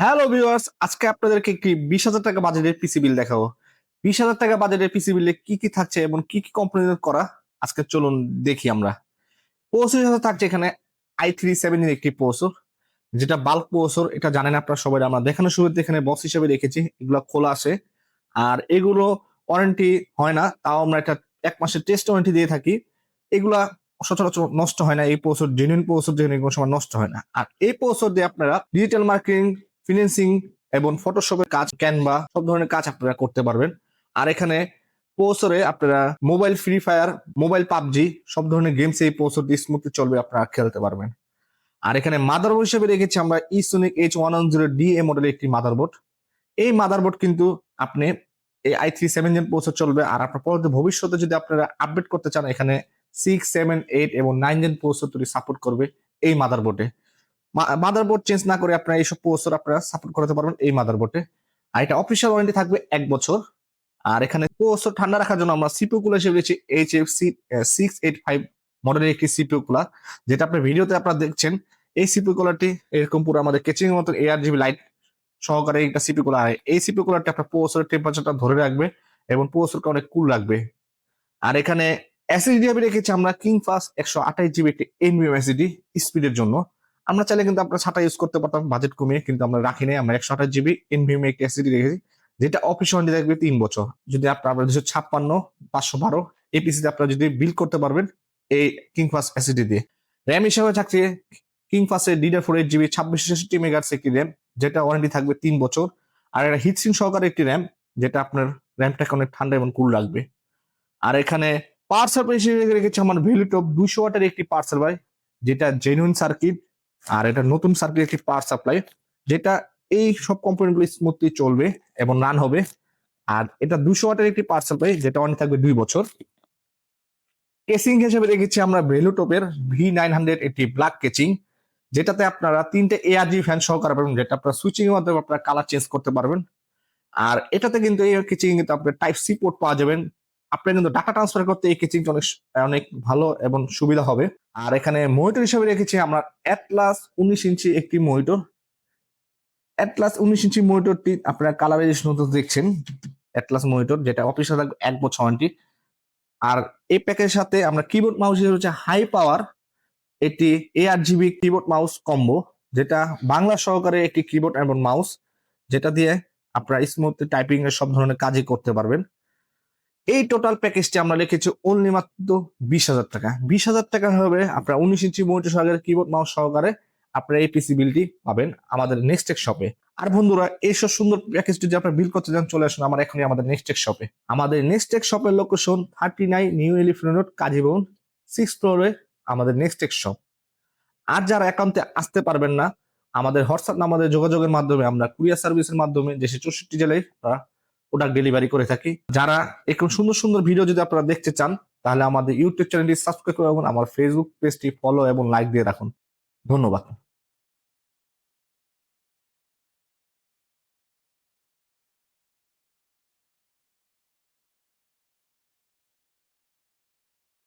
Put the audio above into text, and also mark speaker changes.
Speaker 1: Hello viewers আজকে আপনাদেরকে একটি বিশ হাজার টাকা বাজেটের পিসি বিল দেখাবো? বিশ হাজার টাকা বাজেটের পিসি বিলে কি কি থাকছে এবং কি কি কোম্পানি করা? আজকে চলুন দেখি আমরা। প্রসেসর সাথে থাকছে এখানে আই থ্রি সেভেন এর একটি প্রসেসর যেটা বাল্ক প্রসেসর এটা জানেন আপনারা সবাই, আমরা দেখানোর শুরুতে এখানে বক্স হিসেবে রেখেছি, এগুলো খোলা আছে। আর এগুলো ওয়ারেন্টি হয় না, তাও আমরা এটা এক মাসের টেস্ট ওয়ারেন্টি দিয়ে থাকি। এগুলা সচরাচর নষ্ট হয় না, এই প্রসেসর জেনুইন প্রসেসর যেখানে কোনো সময় নষ্ট হয় না। আর এই প্রসেসর দিয়ে আপনারা ডিজিটাল মার্কেটিং ফিন্যান্সিং এবং ফটোশপের কাজ ক্যানভা সব ধরনের কাজ আপনারা করতে পারবেন। আর এখানে প্রসেসরে আপনারা mobile Free Fire mobile PUBG, সব ধরনের গেমস এই প্রসেসর দিয়ে স্মুথলি চলবে, আপনারা খেলতে পারবেন। আর এখানে মাদারবোর্ড হিসেবে রেখেছি আমরা Esonic H one one zero D A মডেলের একটি মাদারবোর্ড এই মাদারবোর্ড কিন্তু আপনি এই I three seven gen processor চলবে, আর আপনার পরবর্তী ভবিষ্যতে যদি আপনারা আপডেট করতে চান, এখানে সিক্স সেভেন এইট এবং নাইন জেন প্রসেসর তৈরি সাপোর্ট করবে এই মাদারবোর্ডে মাদারবোর্ড চেঞ্জ না করে আপনারা এইসব প্রসেসর আপনারা সাপোর্ট করতে পারবেন এই মাদারবোর্ডে আর এটা অফিসিয়াল ওয়ারেন্টি থাকবে এক বছর। আর এখানে প্রসেসর ঠান্ডা রাখার জন্য আমরা সিপিউ কুলার হিসেবে দিয়েছি H F C six eight five মডেলের একটি সিপিউ কুলার যেটা আপনার ভিডিওতে আপনারা দেখছেন। এই সিপিউ কুলারটি এরকম পুরো আমাদের কেচিং মতো এয়ার জিবি লাইট সহকারে একটা সিপিউ কুলার এই সিপিউ কুলারটি আপনার প্রসেসরের টেম্পারেচারটা ধরে রাখবে এবং প্রসেসরকে অনেক কুল রাখবে। আর এখানে এসএসডি আমি রেখেছি আমরা কিং ফাস একশো আঠাশ জিবি একটি এনবিএম এসএসডি স্পিডের জন্য। আমরা চাইলে কিন্তু আমরা ছাটা ইউজ করতে পারতাম বাজেট কমিয়ে, কিন্তু আমরা রাখি নাই। আমরা একশো আঠাশ জিবি এনভিএম একটি এসএসডি রেখেছি, যেটা অফিস ওয়ারেন্টি থাকবে তিন বছর। যদি আপনার আপনার দুশো ছাপ্পান্ন, পাঁচশো বারো এই পিসিতে আপনারা যদি বিল করতে পারবেন, এই কিং ফাস এসএসডি দিয়ে। র্যাম হিসাবে থাকছে কিং ফাসের ডিডার ফোর এইট জিবি ছাব্বিশ ছেষট্টি মেগাটস একটি র্যাম যেটা ওয়ারেন্টি থাকবে তিন বছর। আর এটা হিটসিং সহকারে একটি র্যাম যেটা আপনার র্যামটাকে অনেক ঠান্ডা এবং কুল রাখবে আর এখানে সাপ্লাই হিসেবে রেখেছে আমার ভ্যালুটপ দুশো ওয়াটের একটি পাওয়ার সাপ্লাই যেটা জেনুইন সার্কিট আর এটা নতুন সার্কিট একটি পাওয়ার সাপ্লাই যেটা এই সব কম্পোনেন্টগুলো স্মুথলি চলবে এবং রান হবে। আর এটা দুশো ওয়াটের একটি পাওয়ার সাপ্লাই যেটা অনেক থাকবে দুই বছর। কেসিং হিসেবে রেখেছি আমরা ভ্যালুটপের ভি নাইন হান্ড্রেড একটি ব্ল্যাক কেচিং যেটাতে আপনারা তিনটে এআরজি ফ্যান সহকারে পাবেন, যেটা আপনারা সুইচিং এর মাধ্যমে আপনারা কালার চেঞ্জ করতে পারবেন। আর এটাতে কিন্তু এই কেচিং কিন্তু আপনার টাইপ সি পোর্ট পাওয়া যাবেন আপনার কিন্তু ডাটা ট্রান্সফার করতে এই অনেক অনেক ভালো এবং সুবিধা হবে। আর এখানে মনিটর হিসেবে রেখেছি আমরা অ্যাটলাস উনিশ ইঞ্চি একটি মনিটর অ্যাটলাস উনিশ ইঞ্চি মনিটরটি আপনারা কালারাইজেশন মতো দেখছেন। অ্যাটলাস মনিটর যেটা অফিসে থাকবে এক বছর ওয়ারেন্টি আর এই প্যাকের সাথে আমরা কিবোর্ড মাউস হিসেবে হচ্ছে হাই পাওয়ার একটি এ আট জিবি কিবোর্ড মাউস কম্বো যেটা বাংলা সহকারে একটি কিবোর্ড এবং মাউস যেটা দিয়ে আপনারা স্মুথ টাইপিং এর সব ধরনের কাজই করতে পারবেন। এই টোটাল প্যাকেজটি আমরা লিখেছি অনলি মাত্র বিশ হাজার টাকা। বিশ হাজার টাকা হবে আপনার উনিশ ইঞ্চি মনিটর সহকারে কিবোর্ড মাউস সহকারে আপনারা এই পিসি বিলটি পাবেন আমাদের নেক্সট টেক শপে আর বন্ধুরা, এইসব সুন্দর প্যাকেজ যদি আপনার বিল করতে চান, চলে আসুন আমার এখনই আমাদের নেক্সট টেক শপে আমাদের নেক্সট টেক শপের location thirty nine New Elephant Road কাজীবন six ফ্লোরে আমাদের নেক্সট টেক শপ আর যারা একান্তে আসতে পারবেন না, আমাদের হোয়াটসঅ্যাপ আমাদের যোগাযোগের মাধ্যমে, আমরা কুরিয়ার সার্ভিসের মাধ্যমে দেশে চৌষট্টি জেলায় প্রোডাক্ট ডেলিভারি করে থাকি। যারা এরকম সুন্দর সুন্দর ভিডিও যদি আপনারা দেখতে চান, তাহলে আমাদের ইউটিউব চ্যানেলটি সাবস্ক্রাইব করে রাখুন, আমার ফেসবুক পেজটি ফলো এবং লাইক দিয়ে রাখুন। ধন্যবাদ।